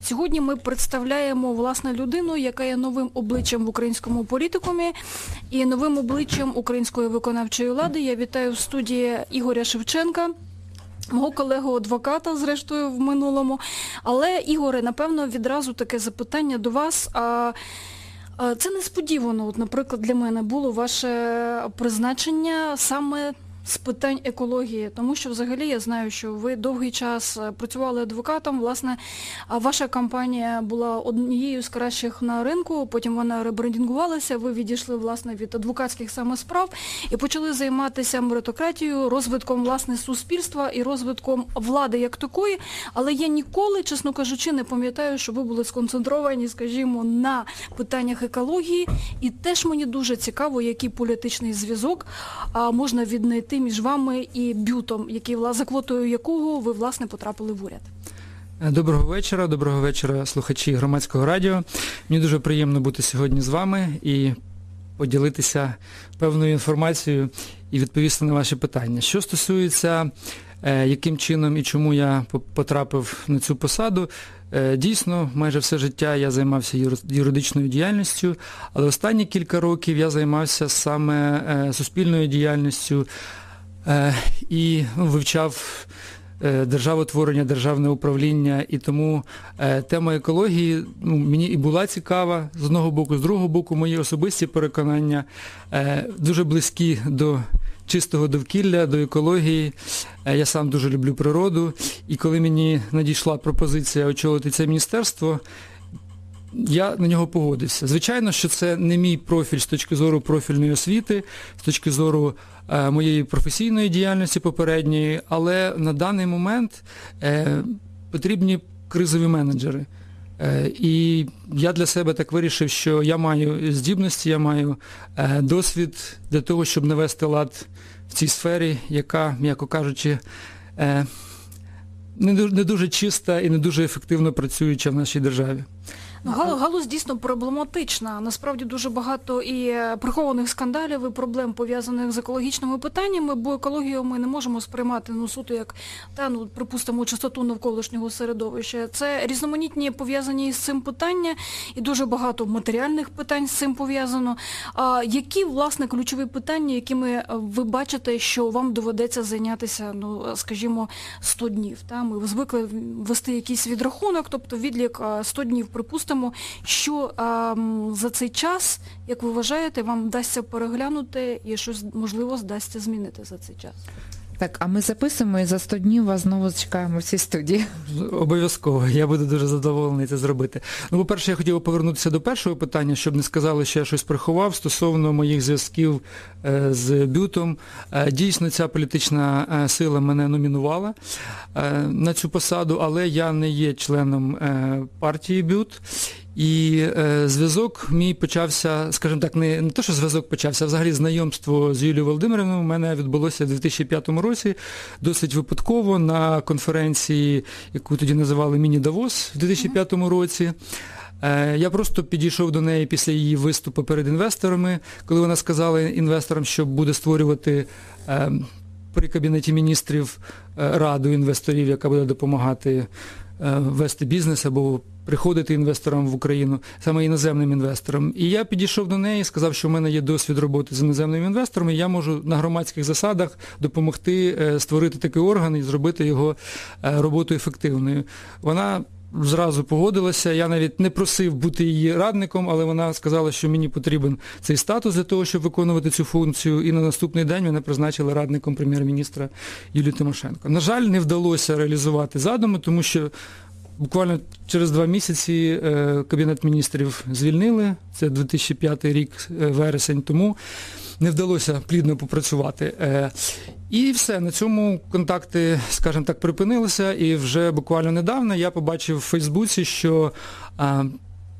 Сьогодні ми представляємо власне людину, яка є новим обличчям в українському політикумі і новим обличчям української виконавчої влади. Я вітаю в студії Ігоря Шевченка. Мого колегу адвоката, зрештою, в минулому. Але, Ігоре, напевно, відразу таке запитання до вас. А, а Це несподівано, от, наприклад, для мене було ваше призначення саме з питань екології, тому що взагалі я знаю, що ви довгий час е, працювали адвокатом. Власне, ваша компанія була однією з кращих на ринку, потім вона ребрендингувалася, ви відійшли власне від адвокатських саме справ і почали займатися меритократією, розвитком власне суспільства і розвитком влади як такої. Але я ніколи, чесно кажучи, не пам'ятаю, що ви були сконцентровані, скажімо, на питаннях екології. І теж мені дуже цікаво, який політичний зв'язок можна віднайти конфлікти між вами і бютом, який за квотою якого ви власне потрапили в уряд. Доброго вечора, доброго вечора, слухачі громадського радіо. Мені дуже приємно бути сьогодні з вами і поділитися певною інформацією і відповісти на ваші питання. Що стосується, е, яким чином і чому я потрапив на цю посаду, Е, дійсно, майже все життя я займався юридичною діяльністю, але останні кілька років я займався саме е, суспільною діяльністю е, і ну, вивчав державотворення, державне управління, і тому тема екології ну, мені і була цікава з одного боку, з другого боку, мої особисті переконання дуже близькі до чистого довкілля, до екології. Е, я сам дуже люблю природу. І коли мені надійшла пропозиція очолити це міністерство, я на нього погодився. Звичайно, що це не мій профіль з точки зору профільної освіти, з точки зору е, моєї професійної діяльності попередньої, але на даний момент е, потрібні кризові менеджери. Е, і я для себе так вирішив, що я маю здібності, я маю е, досвід для того, щоб навести лад в цій сфері, яка, м'яко кажучи, е, не дуже чиста і не дуже ефективно працююча в нашій державі. Ну, галузь дійсно проблематична. Насправді дуже багато і е, прихованих скандалів, і проблем пов'язаних з екологічними питаннями, бо екологію ми не можемо сприймати ну, суто як та ну припустимо чистоту навколишнього середовища. Це різноманітні пов'язані з цим питання, і дуже багато матеріальних питань з цим пов'язано. А які власне ключові питання, якими е, ви бачите, що вам доведеться зайнятися, ну скажімо, 100 днів? Та ми звикли вести якийсь відрахунок, тобто відлік 100 днів, припустимо припустимо, що а, за цей час, як ви вважаєте, вам вдасться переглянути і щось можливо здасться змінити за цей час. Так, а ми записуємо і за 100 днів вас знову чекаємо в цій студії. Обов'язково, я буду дуже задоволений це зробити. Ну, по-перше, я хотів повернутися до першого питання, щоб не сказали, що я щось приховав стосовно моїх зв'язків е, з Бютом. Е, дійсно, ця політична е, сила мене номінувала на цю посаду, але я не є членом партії Бют. І е, зв'язок мій почався, скажімо так, не не то, що зв'язок почався, а взагалі знайомство з Юлією Володимирівною у мене відбулося в 2005 році, досить випадково на конференції, яку тоді називали Міні-Давос в 2005 році. Е, я просто підійшов до неї після її виступу перед інвесторами, коли вона сказала інвесторам, що буде створювати е, при Кабінеті міністрів е, раду інвесторів, яка буде допомагати вести бізнес або приходити інвесторам в Україну, саме іноземним інвесторам. І я підійшов до неї, сказав, що в мене є досвід роботи з іноземними інвесторами, і я можу на громадських засадах допомогти е, створити такий орган і зробити його е, роботу ефективною. Вона зразу погодилася. Я навіть не просив бути її радником, але вона сказала, що мені потрібен цей статус для того, щоб виконувати цю функцію. І на наступний день мене призначили радником прем'єр-міністра Юлії Тимошенко. На жаль, не вдалося реалізувати задуми, тому що буквально через два місяці е, Кабінет міністрів звільнили. Це 2005 рік, е, вересень тому не вдалося плідно попрацювати. Е, і все, на цьому контакти, скажімо так, припинилися. І вже буквально недавно я побачив в Фейсбуці, що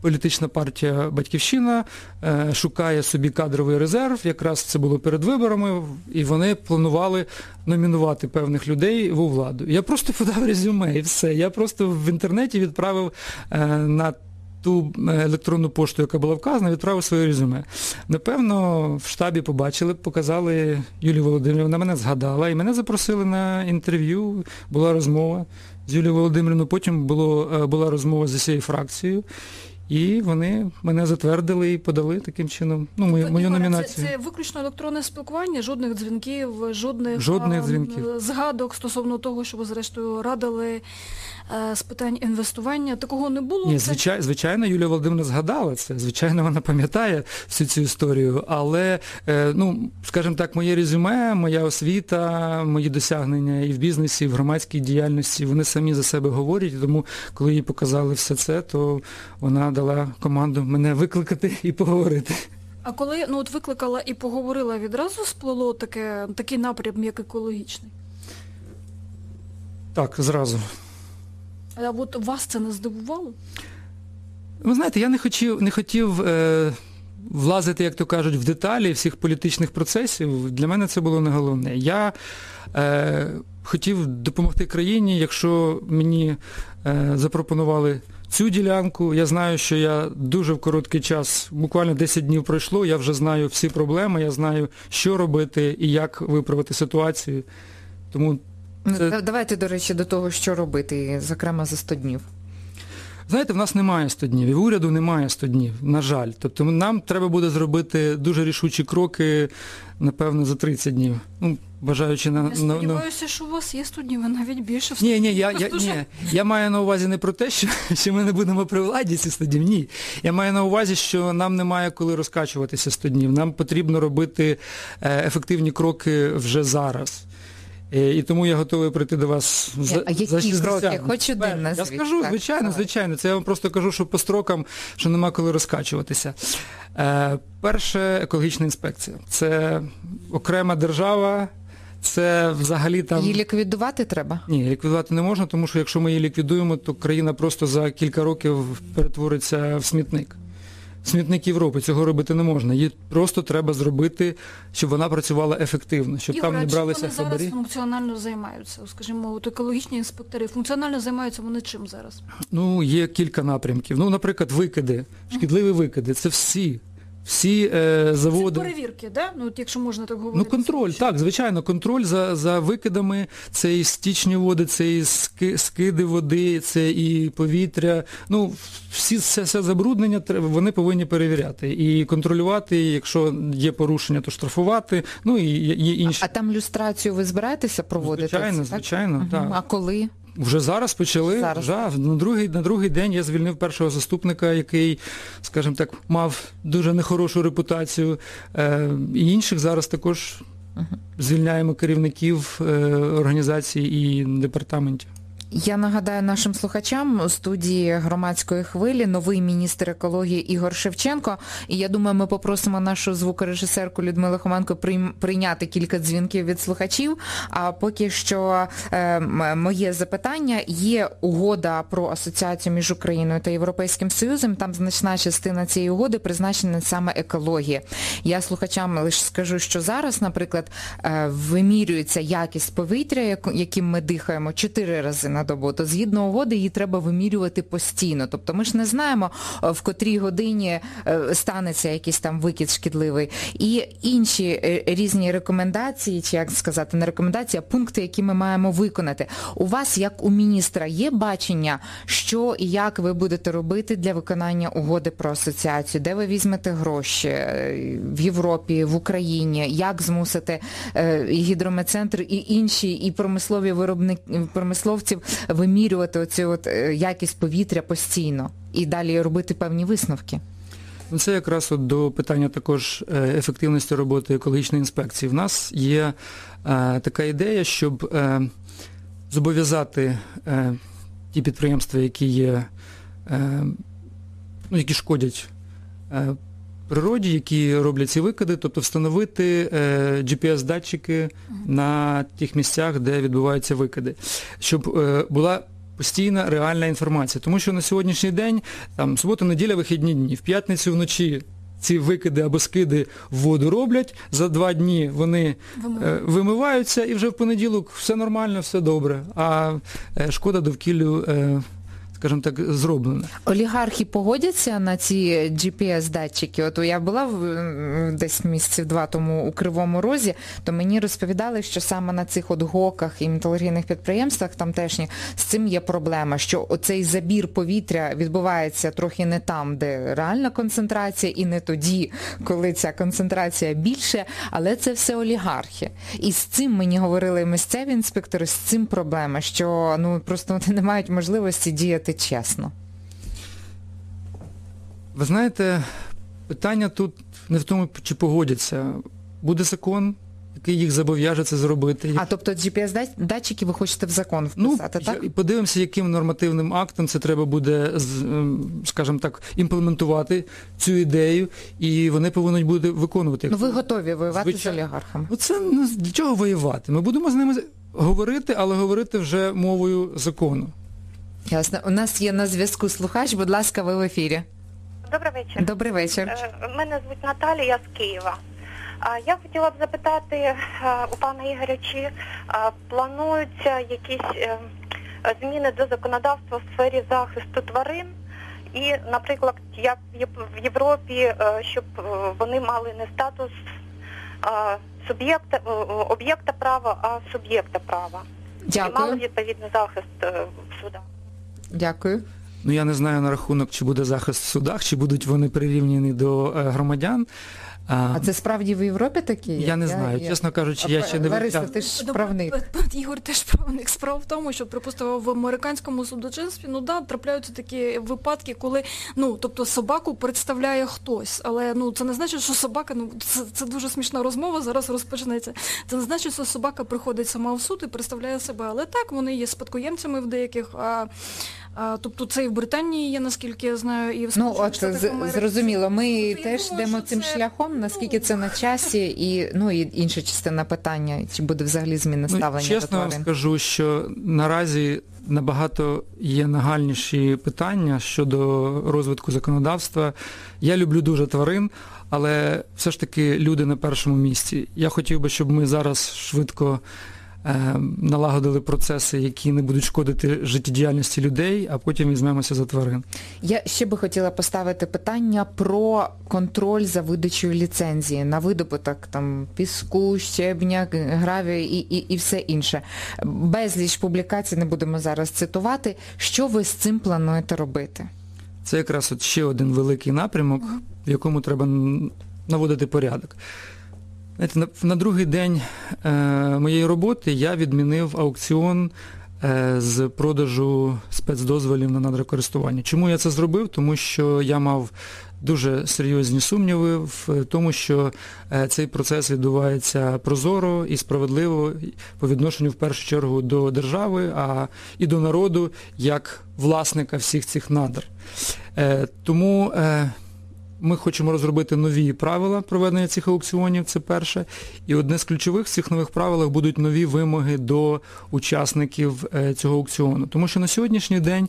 політична партія Батьківщина е, шукає собі кадровий резерв. Якраз це було перед виборами, і вони планували номінувати певних людей в владу. Я просто подав резюме і все. Я просто в інтернеті відправив е, на ту е, електронну пошту, яка була вказана, відправив своє резюме. Напевно, в штабі побачили, показали Юлію Володимирівну, мене згадала, і мене запросили на інтерв'ю, була розмова. з Юлією Володимирівною, потім було, е, була розмова з усією фракцією, і вони мене затвердили і подали таким чином ну, мою, мою номінацію. Це, це виключно електронне спілкування, жодних дзвінків, жодних, Жодних дзвінків. згадок стосовно того, що ви зрештою радили з питань інвестування. Такого не було. Ні, Це- звичайно, Юлія Володимирівна згадала це, звичайно, вона пам'ятає всю цю історію, але, е, ну, скажімо так, моє резюме, моя освіта, мої досягнення і в бізнесі, і в громадській діяльності, вони самі за себе говорять, тому, коли їй показали все це, то вона дала команду мене викликати і поговорити. А коли ну от викликала і поговорила, відразу сплело таке, такий напрям, як екологічний. Так, зразу. А от вас це не здивувало? Ви знаєте, я не хотів, не хотів е, влазити, як то кажуть, в деталі всіх політичних процесів. Для мене це було не головне. Я е, хотів допомогти країні, якщо мені е, запропонували цю ділянку. Я знаю, що я дуже в короткий час, буквально 10 днів пройшло, я вже знаю всі проблеми, я знаю, що робити і як виправити ситуацію. Тому Це- Давайте, до речі, до того, що робити, зокрема за 100 днів. Знаєте, в нас немає 100 днів, і в уряду немає 100 днів, на жаль. Тобто нам треба буде зробити дуже рішучі кроки, напевно, за 30 днів. Ну, бажаючи на... Я на- на- сподіваюся, що у вас є студії, ви навіть більше в Ні, ні, я, я, Просто ні, я маю на увазі не про те, що, що ми не будемо при владі ці 100 днів, ні. Я маю на увазі, що нам немає коли розкачуватися 100 днів. Нам потрібно робити е, ефективні кроки вже зараз. Е, І тому я готовий прийти до вас за, а які за 60. кроки? Хоч один Я скажу, так, звичайно, давай. звичайно. Це я вам просто кажу, що по строкам, що нема коли розкачуватися. Е, перше, екологічна інспекція. Це окрема держава, це взагалі там... Її ліквідувати треба? Ні, ліквідувати не можна, тому що якщо ми її ліквідуємо, то країна просто за кілька років перетвориться в смітник. Смітник Європи, цього робити не можна. Її просто треба зробити, щоб вона працювала ефективно, щоб Ігор, там не бралися бралися вони зараз функціонально займаються? Скажімо, от екологічні інспектори функціонально займаються вони чим зараз? Ну, є кілька напрямків. Ну, наприклад, викиди, шкідливі викиди. Це всі, всі е, заводи. Це перевірки, да? Ну, от якщо можна так Ну, контроль, так, звичайно, контроль за, за викидами, це і стічні води, це і ски, скиди води, це і повітря. Ну, всі все, все забруднення вони повинні перевіряти. І контролювати, і якщо є порушення, то штрафувати. Ну і є, інші. А там люстрацію ви збираєтеся проводити? звичайно, так? звичайно, Мгм. так. А коли? Вже зараз почали. Зараз. Вже, на, другий, на другий день я звільнив першого заступника, який, скажімо так, мав дуже нехорошу репутацію. Е, і інших зараз також звільняємо керівників е, організацій і департаментів. Я нагадаю нашим слухачам у студії громадської хвилі новий міністр екології Ігор Шевченко. І я думаю, ми попросимо нашу звукорежисерку Людмилу Хоменко прийняти кілька дзвінків від слухачів. А поки що е, моє запитання є угода про асоціацію між Україною та Європейським Союзом. Там значна частина цієї угоди призначена саме екології. Я слухачам лише скажу, що зараз, наприклад, е, вимірюється якість повітря, яким ми дихаємо, чотири рази на добу. То згідно угоди її треба вимірювати постійно. Тобто ми ж не знаємо, е, в котрій годині е, станеться якийсь там викид шкідливий. І інші е, різні рекомендації, чи як сказати, не рекомендації, а пункти, які ми маємо виконати. У вас, як у міністра, є бачення, що і як ви будете робити для виконання угоди про асоціацію, де ви візьмете гроші в Європі, в Україні, як змусити гідрометцентр і інші, і промислові виробники промисловців вимірювати оцю от е, якість повітря постійно і далі робити певні висновки. Ну, Це якраз от до питання також е, ефективності роботи екологічної інспекції. В нас є е, така ідея, щоб зобов'язати ті підприємства, які є, ну, які шкодять природі, які роблять ці викиди, тобто встановити е, GPS-датчики на тих місцях, де відбуваються викиди, щоб е, була постійна реальна інформація. Тому що на сьогоднішній день, там, субота, неділя, вихідні дні, в п'ятницю вночі ці викиди або скиди в воду роблять, за два дні вони е, вимиваються і вже в понеділок все нормально, все добре. А е, шкода довкіллю, е, скажімо так, зроблене. Олігархи погодяться на ці GPS-датчики. От я була в, десь місяців два тому у Кривому Розі, то мені розповідали, що саме на цих от гоках і металургійних підприємствах тамтешні з цим є проблема, що оцей забір повітря відбувається трохи не там, де реальна концентрація, і не тоді, коли ця концентрація більше, але це все олігархи. І з цим мені говорили місцеві інспектори, з цим проблема, що ну просто вони не мають можливості діяти чесно. Ви знаєте, питання тут не в тому, чи погодяться. Буде закон, який їх зобов'яже це зробити. А тобто GPS-датчики ви хочете в закон Ну, вписати, так? я- подивимося, яким нормативним актом це треба буде, ем, скажімо так, імплементувати цю ідею, і вони повинні бути виконувати. Ну ви готові воювати Звичайно. з олігархами? Ну це ну, для чого воювати? Ми будемо з ними говорити, але говорити вже мовою закону. Ясно. У нас є на зв'язку слухач, будь ласка, ви в ефірі. Добрий вечір. Добрий вечір. Е, Мене звуть Наталія, я з Києва. А Я хотіла б запитати е, у пана Ігоря, чи е, плануються якісь е, зміни до законодавства в сфері захисту тварин і, наприклад, як в Європі, е, щоб е, вони мали не статус е, суб'єкта е, об'єкта права, а суб'єкта права. І мали Дякую. відповідний захист е, в судах. Дякую. Ну я не знаю на рахунок, чи буде захист в судах, чи будуть вони прирівняні до е, громадян. А це справді в Європі такі? я не знаю, чесно кажучи, я ще не Лариса, ти ж правник. Ігор теж правник. Справа в тому, що припустимо в американському судочинстві, ну да, трапляються такі випадки, коли ну тобто собаку представляє хтось, але ну це не значить, що собака, ну це, це дуже смішна розмова. Зараз розпочнеться. Це не значить, що собака приходить сама в суд і представляє себе. Але так вони є спадкоємцями в деяких. А, а, тобто це і в Британії є, наскільки я знаю, і в Ну от з- зрозуміло, ми Тобто теж думаю, йдемо цим це, шляхом, наскільки ну, це на часі, і ну і інша частина питання, чи буде взагалі зміна Ну, ставлення чесно до вам скажу, що наразі набагато є нагальніші питання щодо розвитку законодавства. Я люблю дуже тварин, але все ж таки люди на першому місці. Я хотів би, щоб ми зараз швидко налагодили процеси, які не будуть шкодити життєдіяльності людей, а потім візьмемося за тварин. Я ще би хотіла поставити питання про контроль за видачею ліцензії на видобуток там піску, щебня, гравію і, і, і все інше. Безліч публікацій не будемо зараз цитувати. Що ви з цим плануєте робити? Це якраз от ще один великий напрямок, в якому треба наводити порядок. Знаєте, на, на другий день е, моєї роботи я відмінив аукціон е, з продажу спецдозволів на надрокористування. Чому я це зробив? Тому що я мав дуже серйозні сумніви в тому, що е, цей процес відбувається прозоро і справедливо по відношенню в першу чергу до держави, а і до народу як власника всіх цих надр. Е, Тому е, ми хочемо розробити нові правила проведення цих аукціонів, це перше. І одне з ключових в цих нових правилах будуть нові вимоги до учасників е, цього аукціону. Тому що на сьогоднішній день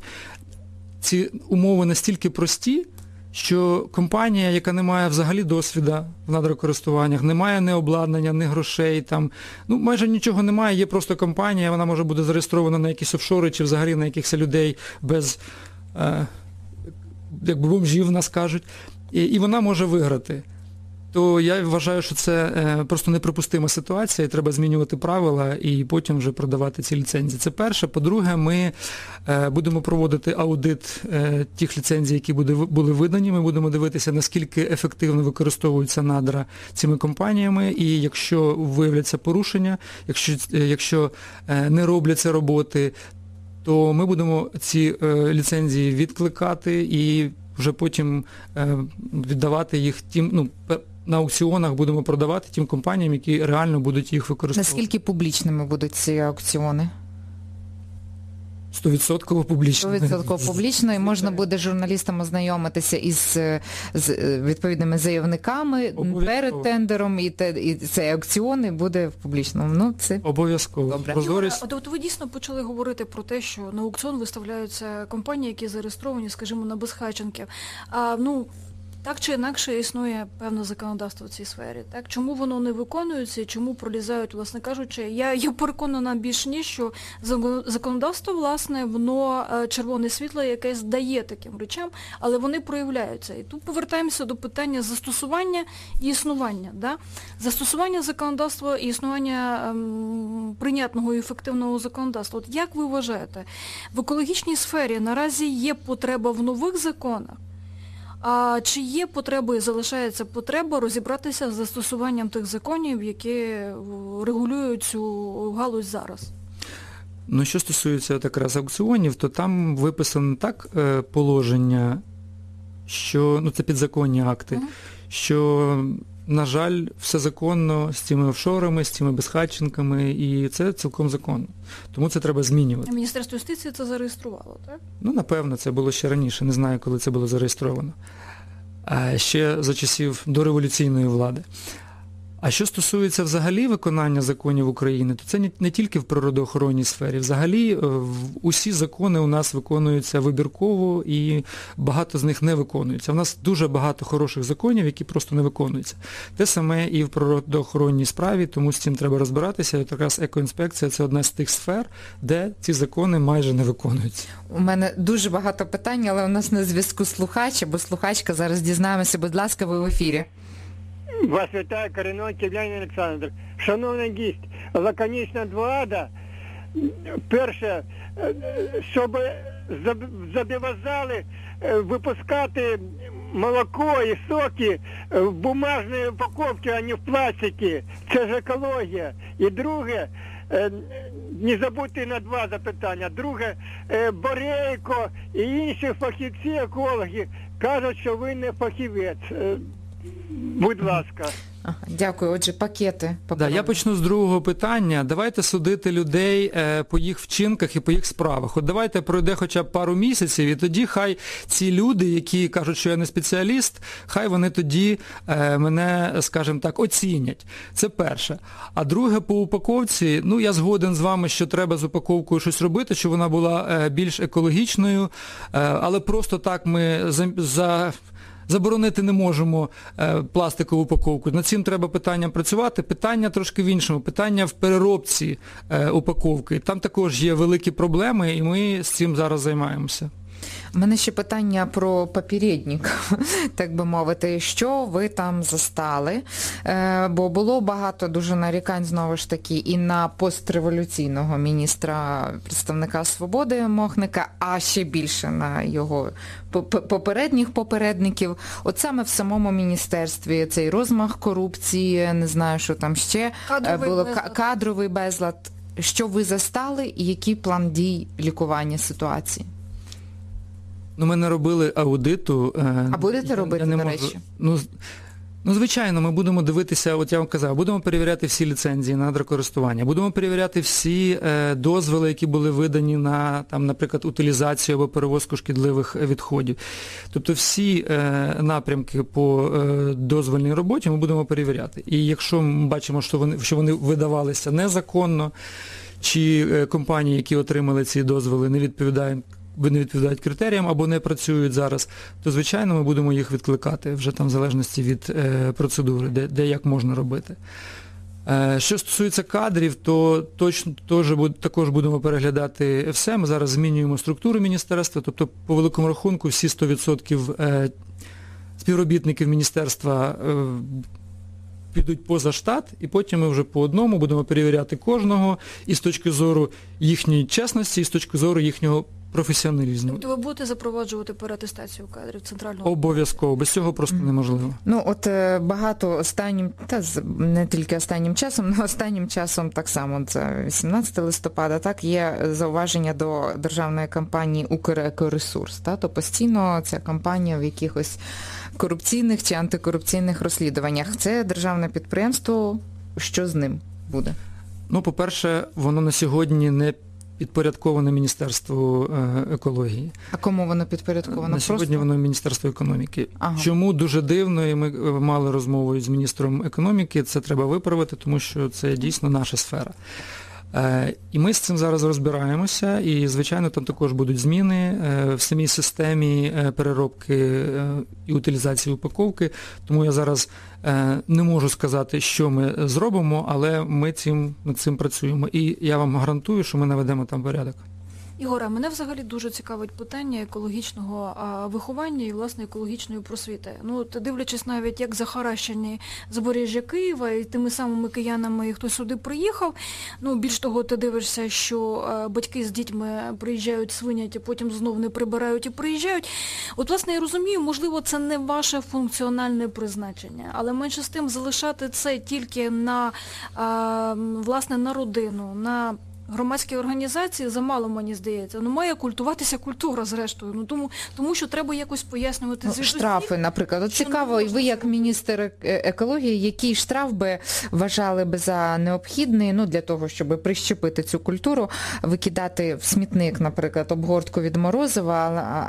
ці умови настільки прості, що компанія, яка не має взагалі досвіду в надрокористуваннях, не має ні обладнання, ні грошей, там, ну майже нічого немає, є просто компанія, вона може бути зареєстрована на якісь офшори чи взагалі на якихось людей без, е, якби бомжів нас кажуть, і, і вона може виграти. То я вважаю, що це е, просто неприпустима ситуація, і треба змінювати правила і потім вже продавати ці ліцензії. Це перше. По-друге, ми е, будемо проводити аудит е, тих ліцензій, які були видані. Ми будемо дивитися, наскільки ефективно використовуються надра цими компаніями, і якщо виявляться порушення, якщо, якщо не робляться роботи, то ми будемо ці ліцензії відкликати і вже потім е, віддавати їх тим, ну, на аукціонах будемо продавати тим компаніям, які реально будуть їх використовувати. Наскільки публічними будуть ці аукціони? 100% публічно. 100% публічно, і можна буде журналістам ознайомитися із е, з е, відповідними заявниками Обов'язково. перед тендером, і, те, і цей аукціон і буде в публічному. Ну, це Обов'язково. Добре. Прозорість. От ви дійсно почали говорити про те, що на аукціон виставляються компанії, які зареєстровані, скажімо, на безхатченків. А, ну, Так чи інакше існує певне законодавство в цій сфері. Так чому воно не виконується і чому пролізають, власне кажучи, я, я переконана більш ніж, що законодавство, власне, воно е, червоне світло, яке здає таким речам, але вони проявляються. І тут повертаємося до питання застосування і існування. Да? Застосування законодавства і існування ем, прийнятного і ефективного законодавства. От як ви вважаєте, в екологічній сфері наразі є потреба в нових законах? А чи є потреба і залишається потреба розібратися з застосуванням тих законів, які е, регулюють цю галузь зараз? Ну, що стосується якраз аукціонів, то там виписано так е, положення, що ну це підзаконні акти, Мгм. що, на жаль, все законно з цими офшорами, з цими безхатченками, і це цілком законно. Тому це треба змінювати. Міністерство юстиції це зареєструвало, так? Ну, напевно, це було ще раніше, не знаю, коли це було зареєстровано. А ще за часів дореволюційної влади. А що стосується взагалі виконання законів України, то це не, тільки в природоохоронній сфері. Взагалі е, усі закони у нас виконуються вибірково і багато з них не виконуються. У нас дуже багато хороших законів, які просто не виконуються. Те саме і в природоохоронній справі, тому з цим треба розбиратися. От якраз екоінспекція це одна з тих сфер, де ці закони майже не виконуються. У мене дуже багато питань, але у нас на зв'язку слухач або слухачка. Зараз дізнаємося, будь ласка, ви в ефірі. Вас вітає Коренок Євгеній Олександр. Шановний гість, лаконічна двоада. Перше, е, щоб заб- зобов'язали е, випускати молоко і соки в бумажній упаковці, а не в пластикі. Це ж екологія. І друге, е, не забудьте на два запитання. Друге, Борейко і інші фахівці екологи кажуть, що ви не фахівець. Будь ласка. Ага, дякую. Отже, пакети. Да, паперові. я почну з другого питання. Давайте судити людей е, по їх вчинках і по їх справах. От давайте пройде хоча б пару місяців, і тоді хай ці люди, які кажуть, що я не спеціаліст, хай вони тоді е, мене, скажімо так, оцінять. Це перше. А друге, по упаковці, ну я згоден з вами, що треба з упаковкою щось робити, щоб вона була е, більш екологічною, е, але просто так ми за... за Заборонити не можемо е, пластикову упаковку. Над цим треба питанням працювати. Питання трошки в іншому. Питання в переробці е, упаковки. Там також є великі проблеми, і ми з цим зараз займаємося. У мене ще питання про попередник, так би мовити. Що ви там застали? Е, бо було багато дуже нарікань знову ж таки і на постреволюційного міністра представника свободи Мохника, а ще більше на його попередніх попередників. От саме в самому міністерстві цей розмах корупції, не знаю, що там ще е, Кадровий було безлад. кадровий безлад. Що ви застали і який план дій лікування ситуації? Ну, ми не робили аудиту. е, А будете я- робити, до можу- речі? Ну, ну, звичайно, ми будемо дивитися, от я вам казав, будемо перевіряти всі ліцензії на адрокористування, будемо перевіряти всі е, дозволи, які були видані на, там, наприклад, утилізацію або перевозку шкідливих відходів. Тобто всі е, напрямки по е, дозвольній роботі ми будемо перевіряти. І якщо ми бачимо, що вони, що вони видавалися незаконно, чи е, компанії, які отримали ці дозволи, не відповідають не відповідають критеріям або не працюють зараз, то звичайно ми будемо їх відкликати вже там в залежності від е, процедури, де, де як можна робити. Е, що стосується кадрів, то точно буд- також будемо переглядати все. Ми зараз змінюємо структуру міністерства, тобто по великому рахунку всі 100% е, співробітників міністерства підуть поза штат, і потім ми вже по одному будемо перевіряти кожного і з точки зору їхньої чесності, і з точки зору їхнього професіоналізму. Тобто ви будете запроваджувати переатестацію кадрів центрального Обов'язково, без цього просто неможливо. Ну, от е, багато останнім, та з- не тільки останнім часом, але останнім часом так само, це 18 листопада, так, є зауваження до державної компанії Укрекоресурс. Та, то постійно ця компанія в якихось корупційних чи антикорупційних розслідуваннях. Це державне підприємство, що з ним буде? Ну, по-перше, воно на сьогодні не підпорядковане Міністерству е, екології. А кому воно підпорядковано? на сьогодні Просто? воно Міністерство економіки. Ага. Чому дуже дивно, і ми е, мали розмову з міністром економіки, це треба виправити, тому що це дійсно наша сфера. Е, І ми з цим зараз розбираємося, і, звичайно, там також будуть зміни е, в самій системі е, переробки і утилізації упаковки. Тому я зараз не можу сказати, що ми зробимо, але ми цим, над цим працюємо. І я вам гарантую, що ми наведемо там порядок. Ігоре, мене взагалі дуже цікавить питання екологічного виховання і власне екологічної просвіти. Ну, от дивлячись навіть, як захаращені Запоріжжя Києва, і тими самими киянами хто сюди приїхав. Ну, більш того, ти дивишся, що е, батьки з дітьми приїжджають, свинять, а потім знов не прибирають і приїжджають. От, власне, я розумію, можливо, це не ваше функціональне призначення, але менше з тим залишати це тільки на а, власне на родину, на громадські організації замало, мені здається. Ну має культуватися культура, зрештою. Ну тому, тому що треба якось пояснювати Ну, штрафи, наприклад. От цікаво, можна ви як міністр е- екології, який штраф би вважали би за необхідний, ну для того, щоб прищепити цю культуру, викидати в смітник, наприклад, обгортку від морозива,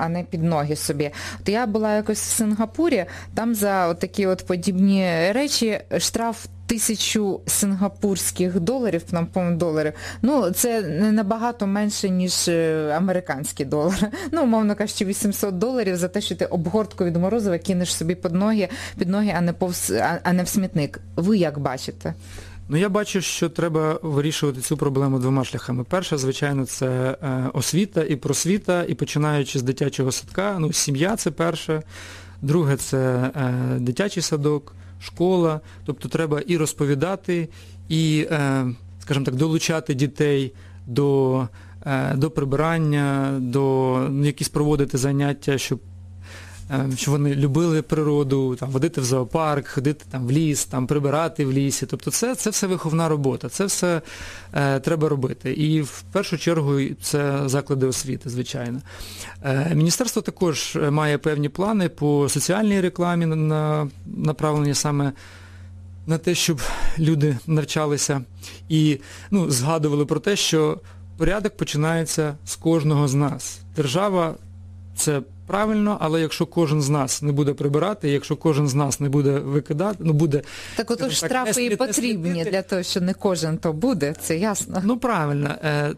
а не під ноги собі. От я була якось в Сингапурі, там за такі от подібні речі штраф тисячу сингапурських доларів, там, по-моєму, доларів. Ну, це набагато менше, ніж е, американські долари. Ну, умовно кажучи, 800 доларів за те, що ти обгортку від морозива кинеш собі під ноги, під ноги, а не повз, а не в смітник. Ви як бачите? Ну, я бачу, що треба вирішувати цю проблему двома шляхами. Перша, звичайно, це е, освіта і просвіта, і починаючи з дитячого садка, ну, сім'я це перше, друге це е, дитячий садок, школа. Тобто треба і розповідати, і, е, скажімо так, долучати дітей до, е, до прибирання, до ну, якісь проводити заняття, щоб щоб вони любили природу, там, водити в зоопарк, ходити там, в ліс, там, прибирати в лісі. Тобто це, це все виховна робота, це все е, треба робити. І в першу чергу це заклади освіти, звичайно. Е, міністерство також е, має певні плани по соціальній рекламі, на, направлені саме на те, щоб люди навчалися і ну, згадували про те, що порядок починається з кожного з нас. Держава це правильно, але якщо кожен з нас не буде прибирати, якщо кожен з нас не буде викидати, ну буде, Так отож так, штрафи і потрібні слідити. для того, що не кожен то буде, це ясно. ну правильно. Е,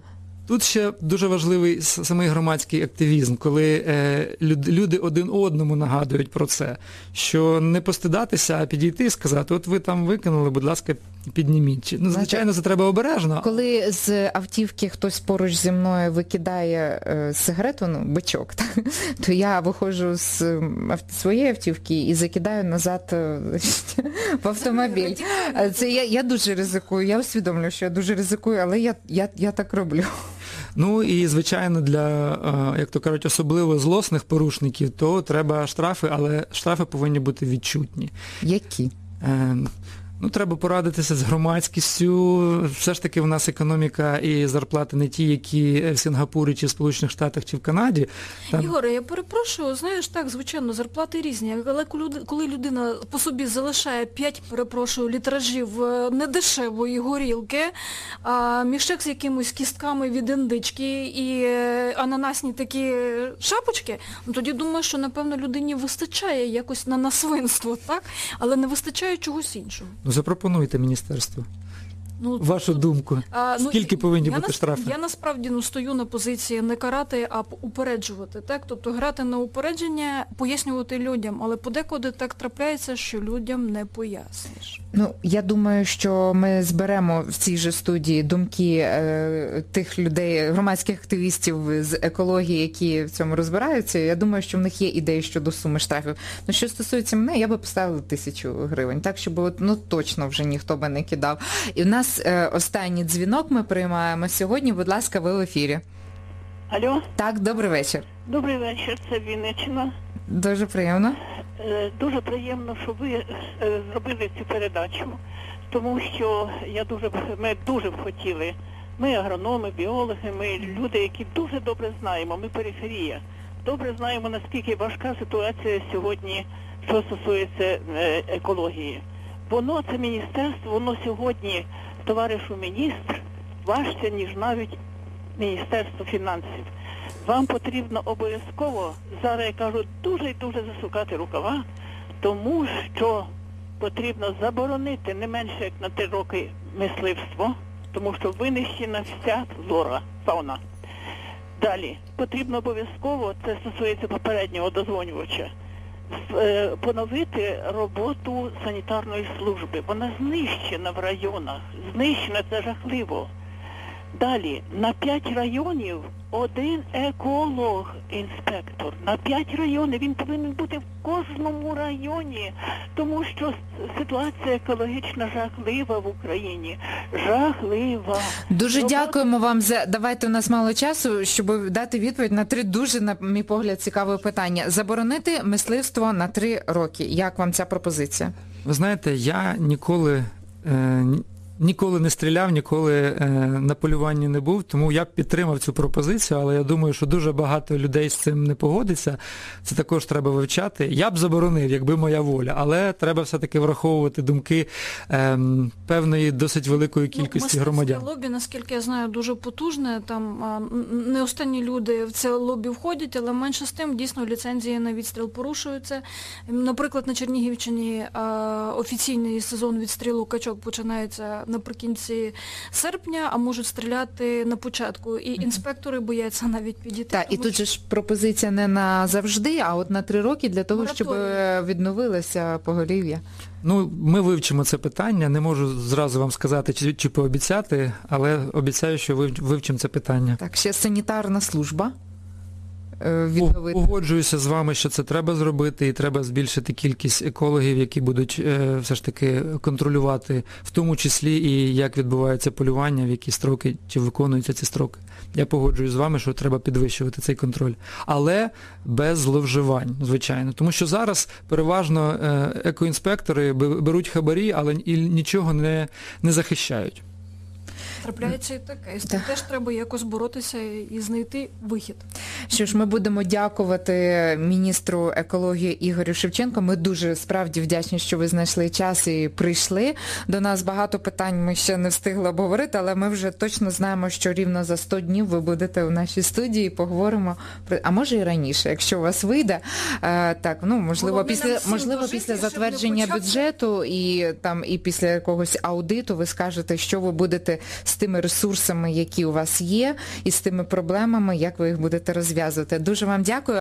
Тут ще дуже важливий самий громадський активізм, коли е, люди один одному нагадують про це, що не постидатися, а підійти і сказати, от ви там викинули, будь ласка, підніміть. Чи- Ну, звичайно, це треба обережно. Коли з автівки хтось поруч зі мною викидає е, сигарету, ну, бичок, так, то я виходжу з ав- своєї автівки і закидаю назад е, в автомобіль. Це я, я дуже ризикую, я усвідомлюю, що я дуже ризикую, але я, я, я так роблю. Ну і звичайно для, е, як то кажуть, особливо злосних порушників, то треба штрафи, але штрафи повинні бути відчутні. Які? Ну, треба порадитися з громадськістю. Все ж таки в нас економіка і зарплати не ті, які в Сінгапурі, чи в Сполучених Штатах, чи в Канаді. Там... Ігоре, я перепрошую, знаєш, так, звичайно, зарплати різні, але коли людина по собі залишає 5, перепрошую, літражів е, недешевої горілки, а мішек з якимось кістками від індички і е, ананасні такі шапочки, ну тоді думаю, що напевно людині вистачає якось на насвинство, так? Але не вистачає чогось іншого. Ну, запропонуйте міністерству Ну, вашу думку. А, Скільки повинні я бути штрафи? Я насправді ну, стою на позиції не карати, а упереджувати. Так? Тобто грати на упередження, пояснювати людям, але подекуди так трапляється, що людям не поясниш. Ну, я думаю, що ми зберемо в цій же студії думки е, тих людей, громадських активістів з екології, які в цьому розбираються. Я думаю, що в них є ідеї щодо суми штрафів. Ну, що стосується мене, я би поставила тисячу гривень, так, щоб от, ну, точно вже ніхто би не кидав. І в нас е, останній дзвінок ми приймаємо сьогодні. Будь ласка, ви в ефірі. Алло, Так, добрий вечір. добрий вечір, це Вінниччина. Дуже приємно. Е, Дуже приємно, що ви е, зробили цю передачу, тому що я дуже ми дуже б хотіли. Ми агрономи, біологи, ми люди, які дуже добре знаємо, ми периферія. Добре знаємо, наскільки важка ситуація сьогодні, що стосується екології. Воно, це міністерство, воно сьогодні, товаришу міністр, важче, ніж навіть Міністерство фінансів. Вам потрібно обов'язково, зараз я кажу, дуже і дуже засукати рукава, тому що потрібно заборонити не менше як на три роки мисливство, тому що винищена вся флора, фауна. Далі потрібно обов'язково, це стосується попереднього дозвонювача, поновити роботу санітарної служби. Вона знищена в районах, знищена це жахливо. Далі на 5 районів один еколог-інспектор. На 5 районів він повинен бути в кожному районі, тому що ситуація екологічна жахлива в Україні. Жахлива. Дуже Робота- дякуємо вам за давайте у нас мало часу, щоб дати відповідь на три дуже, на мій погляд, цікаве питання. Заборонити мисливство на три роки. Як вам ця пропозиція? Ви знаєте, я ніколи, е, ніколи не стріляв, ніколи е, на полюванні не був, тому я б підтримав цю пропозицію, але я думаю, що дуже багато людей з цим не погодиться. Це також треба вивчати. Я б заборонив, якби моя воля, але треба все-таки враховувати думки ем, певної досить великої кількості ну, громадян. лобі, наскільки я знаю, дуже потужне. Там не останні люди в це лобі входять, але менше з тим дійсно ліцензії на відстріл порушуються. Наприклад, на Чернігівщині офіційний сезон відстрілу качок починається наприкінці серпня, а можуть стріляти на початку. І інспектори бояться навіть підійти. Так, і тут же ж пропозиція не на завжди, а от на три роки для того, щоб е, відновилося поголів'я. Ну, ми вивчимо це питання. Не можу зразу вам сказати чи, чи пообіцяти, але обіцяю, що вивчимо це питання. Так, ще санітарна служба відновити. Погоджуюся з вами, що це треба зробити, і треба збільшити кількість екологів, які будуть е, все ж таки контролювати, в тому числі і як відбувається полювання, в які строки чи виконуються ці строки. Я погоджуюсь з вами, що треба підвищувати цей контроль. Але без зловживань, звичайно. Тому що зараз переважно е, екоінспектори беруть хабарі, але і нічого не, не захищають. Трапляється і таке. І з цим теж треба якось боротися і знайти вихід. Що ж, ми будемо дякувати міністру екології Ігорю Шевченко. Ми дуже справді вдячні, що ви знайшли час і прийшли. До нас багато питань ми ще не встигли обговорити, але ми вже точно знаємо, що рівно за 100 днів ви будете у нашій студії і поговоримо про а може і раніше, якщо у вас вийде. Е, так, ну можливо, Головне після можливо, дожити, після затвердження бюджету і там і після якогось аудиту ви скажете, що ви будете з тими ресурсами, які у вас є, і з тими проблемами, як ви їх будете розв'язувати. Дуже вам дякую.